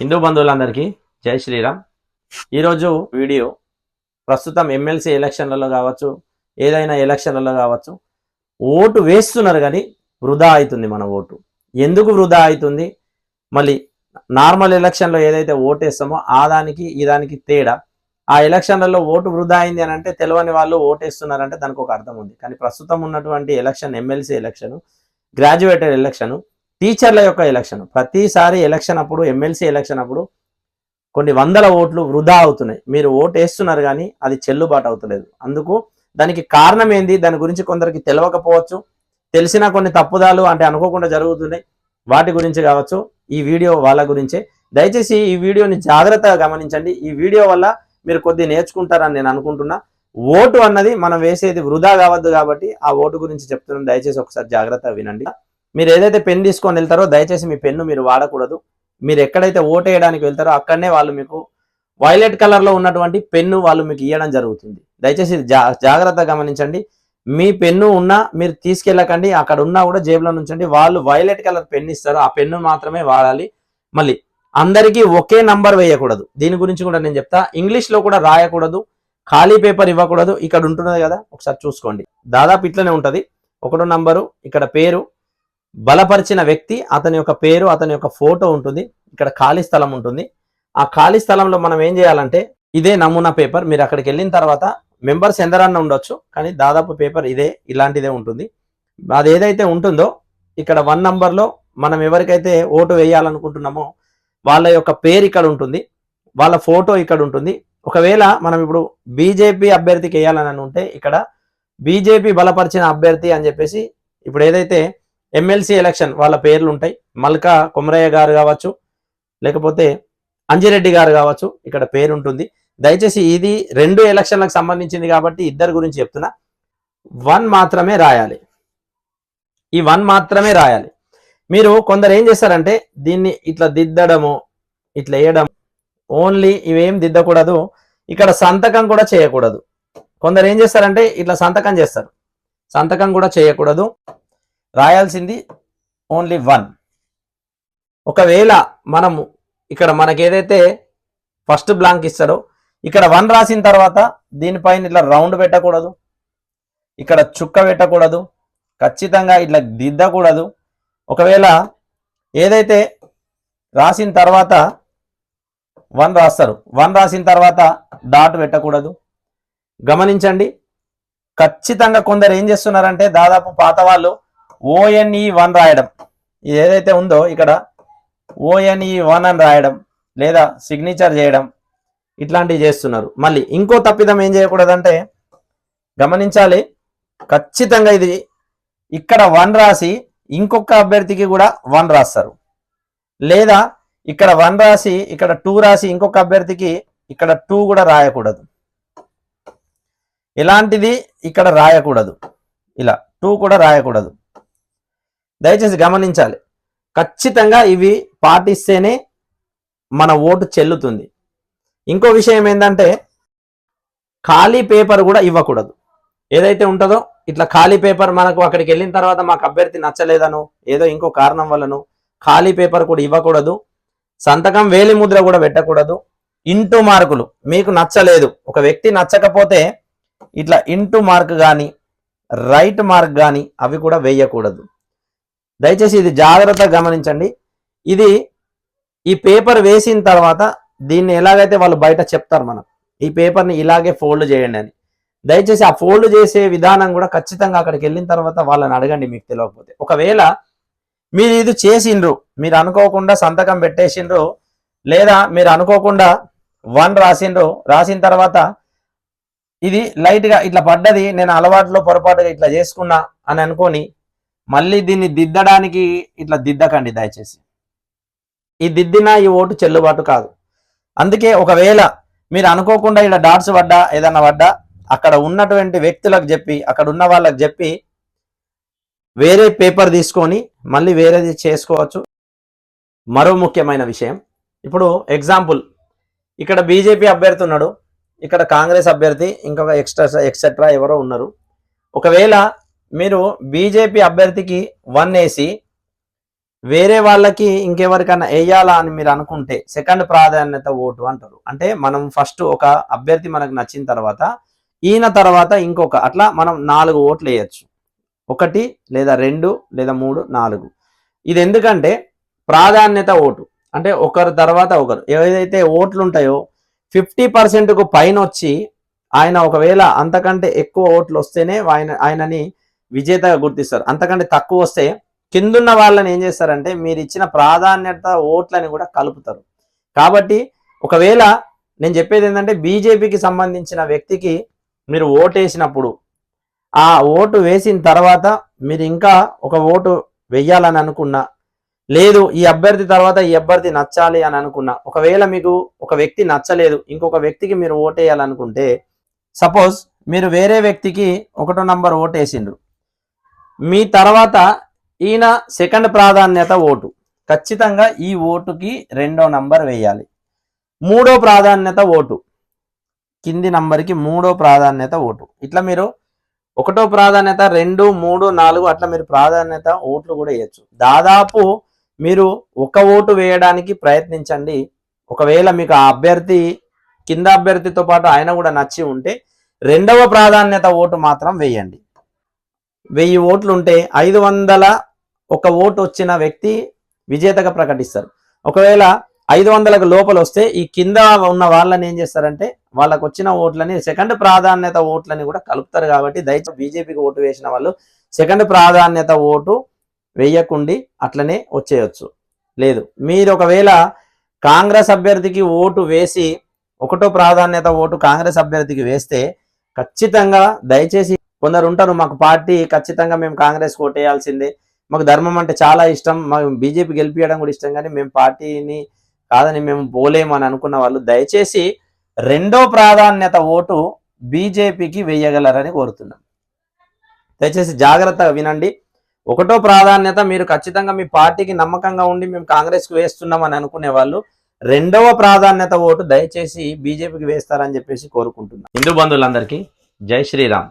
హిందూ బంధువులందరికీ జై శ్రీరామ్. ఈరోజు వీడియో ప్రస్తుతం ఎమ్మెల్సీ ఎలక్షన్లలో కావచ్చు ఏదైనా ఎలక్షన్లలో కావచ్చు ఓటు వేస్తున్నారు కానీ వృధా అవుతుంది మన ఓటు. ఎందుకు వృధా అవుతుంది? మళ్ళీ నార్మల్ ఎలక్షన్లో ఏదైతే ఓటు వేస్తామో ఆ దానికి ఈ దానికి తేడా. ఆ ఎలక్షన్లలో ఓటు వృధా అయింది అని అంటే తెలియని వాళ్ళు ఓటు వేస్తున్నారంటే దానికి ఒక అర్థం ఉంది. కానీ ప్రస్తుతం ఉన్నటువంటి election MLC election graduated election టీచర్ల యొక్క ఎలక్షన్ ప్రతిసారి ఎలక్షన్ అప్పుడు ఎమ్మెల్సీ ఎలక్షన్ అప్పుడు కొన్ని వందల ఓట్లు వృధా అవుతున్నాయి. మీరు ఓటు వేస్తున్నారు కానీ అది చెల్లుబాటు అవుతలేదు. అందుకు దానికి కారణం ఏంది? దాని గురించి కొందరికి తెలియకపోవచ్చు తెలిసిన కొన్ని తప్పుదాలు అంటే అనుకోకుండా జరుగుతున్నాయి. వాటి గురించి కావచ్చు. ఈ వీడియో వాళ్ళ గురించే. దయచేసి ఈ వీడియోని జాగ్రత్తగా గమనించండి. ఈ వీడియో వల్ల మీరు కొద్ది నేర్చుకుంటారని నేను అనుకుంటున్నా. ఓటు అన్నది మనం వేసేది వృధా కావద్దు కాబట్టి ఆ ఓటు గురించి చెప్తున్నాను. దయచేసి ఒకసారి జాగ్రత్తగా వినండి. మీరు ఏదైతే పెన్ తీసుకొని వెళ్తారో దయచేసి మీ పెన్ను మీరు వాడకూడదు. మీరు ఎక్కడైతే ఓట్ వేయడానికి వెళ్తారో అక్కడనే వాళ్ళు మీకు వైలెట్ కలర్లో ఉన్నటువంటి పెన్ను వాళ్ళు మీకు ఇవ్వడం జరుగుతుంది. దయచేసి జా జాగ్రత్తగా గమనించండి. మీ పెన్ను ఉన్నా మీరు తీసుకెళ్ళకండి. అక్కడ ఉన్నా కూడా జేబులో నుంచండి. వాళ్ళు వైలెట్ కలర్ పెన్ ఇస్తారు. ఆ పెన్ను మాత్రమే వాడాలి. మళ్ళీ అందరికీ ఒకే నంబర్ వేయకూడదు. దీని గురించి కూడా నేను చెప్తా. ఇంగ్లీష్లో కూడా రాయకూడదు. ఖాళీ పేపర్ ఇవ్వకూడదు. ఇక్కడ ఉంటున్నది కదా ఒకసారి చూసుకోండి. దాదాపు ఇట్లనే ఉంటుంది. ఒకటో నంబరు ఇక్కడ పేరు బలపరిచిన వ్యక్తి అతని యొక్క పేరు అతని యొక్క ఫోటో ఉంటుంది. ఇక్కడ ఖాళీ స్థలం ఉంటుంది. ఆ ఖాళీ స్థలంలో మనం ఏం చేయాలంటే ఇదే నమూనా పేపర్. మీరు అక్కడికి వెళ్ళిన తర్వాత మెంబర్స్ ఎందరన్నా ఉండొచ్చు కానీ దాదాపు పేపర్ ఇదే ఇలాంటిదే ఉంటుంది. అది ఏదైతే ఉంటుందో ఇక్కడ వన్ నంబర్లో మనం ఎవరికైతే ఓటు వేయాలనుకుంటున్నామో వాళ్ళ యొక్క పేరు ఇక్కడ ఉంటుంది. వాళ్ళ ఫోటో ఇక్కడ ఉంటుంది. ఒకవేళ మనం ఇప్పుడు బీజేపీ అభ్యర్థికి వేయాలని ఉంటే ఇక్కడ బీజేపీ బలపరిచిన అభ్యర్థి అని చెప్పేసి ఇప్పుడు ఏదైతే ఎమ్మెల్సీ ఎలక్షన్ వాళ్ళ పేర్లు ఉంటాయి మల్కా కొమరయ్య గారు కావచ్చు లేకపోతే అంజిరెడ్డి గారు కావచ్చు ఇక్కడ పేరు ఉంటుంది దయచేసి ఇది రెండు ఎలక్షన్లకు సంబంధించింది కాబట్టి ఇద్దరు గురించి చెప్తున్నా. వన్ మాత్రమే రాయాలి. ఈ వన్ మాత్రమే రాయాలి. మీరు కొందరు ఏం చేస్తారంటే దీన్ని ఇట్లా దిద్దడము ఇట్లా వేయడం ఓన్లీ ఇవేం దిద్దకూడదు ఇక్కడ సంతకం కూడా చేయకూడదు. కొందరు ఏం చేస్తారంటే ఇట్లా సంతకం చేస్తారు. సంతకం కూడా చేయకూడదు. రాయాల్సింది ఓన్లీ వన్ ఒకవేళ మనము ఇక్కడ మనకి ఏదైతే ఫస్ట్ బ్లాంక్ ఇస్తాడో ఇక్కడ వన్ రాసిన తర్వాత దీనిపైన ఇట్లా రౌండ్ పెట్టకూడదు. ఇక్కడ చుక్క పెట్టకూడదు. ఖచ్చితంగా ఇట్లా దిద్దకూడదు. ఒకవేళ ఏదైతే రాసిన తర్వాత వన్ రాస్తారు. వన్ రాసిన తర్వాత డాట్ పెట్టకూడదు. గమనించండి. ఖచ్చితంగా కొందరు ఏం చేస్తున్నారంటే దాదాపు పాత వాళ్ళు ఓఎన్ఈ వన్ రాయడం. ఇది ఏదైతే ఉందో ఇక్కడ ఓఎన్ఈ వన్ అని రాయడం లేదా సిగ్నేచర్ చేయడం ఇట్లాంటివి చేస్తున్నారు. మళ్ళీ ఇంకో తప్పిదం ఏం చేయకూడదంటే గమనించాలి ఖచ్చితంగా ఇది ఇక్కడ వన్ రాసి ఇంకొక అభ్యర్థికి కూడా వన్ రాస్తారు. లేదా ఇక్కడ వన్ రాసి ఇక్కడ టూ రాసి ఇంకొక అభ్యర్థికి ఇక్కడ టూ కూడా రాయకూడదు. ఇలాంటిది ఇక్కడ రాయకూడదు. ఇలా టూ కూడా రాయకూడదు. దయచేసి గమనించాలి. ఖచ్చితంగా ఇవి పాటిస్తేనే మన ఓటు చెల్లుతుంది. ఇంకో విషయం ఏంటంటే ఖాళీ పేపర్ కూడా ఇవ్వకూడదు. ఏదైతే ఉంటుందో ఇట్లా ఖాళీ పేపర్ మనకు అక్కడికి వెళ్ళిన తర్వాత మాకు అభ్యర్థి నచ్చలేదనో ఏదో ఇంకో కారణం వల్లనో ఖాళీ పేపర్ కూడా ఇవ్వకూడదు. సంతకం వేలి ముద్ర కూడా పెట్టకూడదు. ఇంటూ మార్కులు. మీకు నచ్చలేదు. ఒక వ్యక్తి నచ్చకపోతే ఇట్లా ఇంటూ మార్క్ కానీ రైట్ మార్క్ కానీ అవి కూడా వేయకూడదు. దయచేసి ఇది జాగ్రత్తగా గమనించండి. ఇది ఈ పేపర్ వేసిన తర్వాత దీన్ని ఎలాగైతే వాళ్ళు బయట చెప్తారు మనం ఈ పేపర్ని ఇలాగే ఫోల్డ్ చేయండి అని. దయచేసి ఆ ఫోల్డ్ చేసే విధానం కూడా ఖచ్చితంగా అక్కడికి వెళ్ళిన తర్వాత వాళ్ళని అడగండి మీకు తెలియకపోతే. ఒకవేళ మీరు ఇది చేసిండ్రు మీరు అనుకోకుండా సంతకం పెట్టేసిండ్రు లేదా మీరు అనుకోకుండా వన్ రాసిండ్రు రాసిన తర్వాత ఇది లైట్గా ఇట్లా పడ్డది నేను అలవాట్లో పొరపాటుగా ఇట్లా చేసుకున్నా అని అనుకొని మళ్ళీ దీన్ని దిద్దడానికి ఇట్లా దిద్దకండి దయచేసి. ఈ దిద్దిన ఈ ఓటు చెల్లుబాటు కాదు. అందుకే ఒకవేళ మీరు అనుకోకుండా ఇలా డాట్స్ పడ్డా ఏదన్నా పడ్డా అక్కడ ఉన్నటువంటి వ్యక్తులకు చెప్పి అక్కడ ఉన్న వాళ్ళకి చెప్పి వేరే పేపర్ తీసుకొని మళ్ళీ వేరేది చేసుకోవచ్చు. మరో ముఖ్యమైన విషయం. ఇప్పుడు ఎగ్జాంపుల్ ఇక్కడ బీజేపీ అభ్యర్థి ఉన్నాడు ఇక్కడ కాంగ్రెస్ అభ్యర్థి ఇంకొక ఎక్స్ట్రా ఎక్సెట్రా ఎవరో ఉన్నారు. ఒకవేళ మీరు బీజేపీ అభ్యర్థికి వన్ వేసి వేరే వాళ్ళకి ఇంకెవరికైనా వేయాలా అని మీరు అనుకుంటే సెకండ్ ప్రాధాన్యత ఓటు అంటారు. అంటే మనం ఫస్ట్ ఒక అభ్యర్థి మనకు నచ్చిన తర్వాత ఈయన తర్వాత ఇంకొక అట్లా మనం నాలుగు ఓట్లు వేయచ్చు. ఒకటి లేదా రెండు లేదా మూడు నాలుగు. ఇది ఎందుకంటే ప్రాధాన్యత ఓటు. అంటే ఒకరి తర్వాత ఒకరు. ఏదైతే ఓట్లు ఉంటాయో ఫిఫ్టీ పర్సెంట్కు పైన వచ్చి ఆయన ఒకవేళ అంతకంటే ఎక్కువ ఓట్లు వస్తేనే ఆయన ఆయనని విజేతగా గుర్తిస్తారు. అంతకంటే తక్కువ వస్తే కిందున్న వాళ్ళని ఏం చేస్తారంటే మీరు ఇచ్చిన ప్రాధాన్యత ఓట్లని కూడా కలుపుతారు. కాబట్టి ఒకవేళ నేను చెప్పేది ఏంటంటే బీజేపీకి సంబంధించిన వ్యక్తికి మీరు ఓటేసినప్పుడు ఆ ఓటు వేసిన తర్వాత మీరు ఇంకా ఒక ఓటు వెయ్యాలని అనుకున్నా లేదు ఈ అభ్యర్థి తర్వాత ఈ అభ్యర్థి నచ్చాలి అని అనుకున్నా ఒకవేళ మీకు ఒక వ్యక్తి నచ్చలేదు ఇంకొక వ్యక్తికి మీరు ఓటేయాలనుకుంటే సపోజ్ మీరు వేరే వ్యక్తికి ఒకటో నంబర్ ఓటేసిండ్రు మీ తర్వాత ఈయన సెకండ్ ప్రాధాన్యత ఓటు. ఖచ్చితంగా ఈ ఓటుకి రెండో నంబర్ వేయాలి. మూడో ప్రాధాన్యత ఓటు. కింది నంబర్కి మూడో ప్రాధాన్యత ఓటు. ఇట్లా మీరు ఒకటో ప్రాధాన్యత రెండు మూడు నాలుగు అట్లా మీరు ప్రాధాన్యత ఓట్లు కూడా వేయచ్చు. దాదాపు మీరు ఒక ఓటు వేయడానికి ప్రయత్నించండి. ఒకవేళ మీకు ఆ అభ్యర్థి కింద అభ్యర్థితో పాటు ఆయన కూడా నచ్చి ఉంటే రెండవ ప్రాధాన్యత ఓటు మాత్రం వేయండి. వెయ్యి ఓట్లు ఉంటే ఐదు వందల ఒక ఓటు వచ్చిన వ్యక్తి విజేతగా ప్రకటిస్తారు. ఒకవేళ ఐదు వందలకు లోపల వస్తే ఈ కింద ఉన్న వాళ్ళని ఏం చేస్తారంటే వాళ్ళకు వచ్చిన ఓట్లని సెకండ్ ప్రాధాన్యత ఓట్లని కూడా కలుపుతారు కాబట్టి దయచేసి బీజేపీకి ఓటు వేసిన వాళ్ళు సెకండ్ ప్రాధాన్యత ఓటు వేయకుండి అట్లనే వచ్చేయచ్చు. లేదు మీరు ఒకవేళ కాంగ్రెస్ అభ్యర్థికి ఓటు వేసి ఒకటో ప్రాధాన్యత ఓటు కాంగ్రెస్ అభ్యర్థికి వేస్తే ఖచ్చితంగా దయచేసి కొందరు ఉంటారు మాకు పార్టీ ఖచ్చితంగా మేము కాంగ్రెస్ ఓటేయాల్సిందే. మాకు ధర్మం అంటే చాలా ఇష్టం. మాకు బీజేపీ గెలిపించడం కూడా ఇష్టం కానీ మేము పార్టీని కాదని మేము పోలేము అని అనుకున్న వాళ్ళు దయచేసి రెండో ప్రాధాన్యత ఓటు బీజేపీకి వేయగలరని కోరుతున్నాం. దయచేసి జాగ్రత్తగా వినండి. ఒకటో ప్రాధాన్యత మీరు ఖచ్చితంగా మీ పార్టీకి నమ్మకంగా ఉండి మేము కాంగ్రెస్కి వేస్తున్నాం అని అనుకునే వాళ్ళు రెండవ ప్రాధాన్యత ఓటు దయచేసి బీజేపీకి వేస్తారని చెప్పేసి కోరుకుంటున్నాం. హిందూ బంధువులందరికీ జై శ్రీరామ్.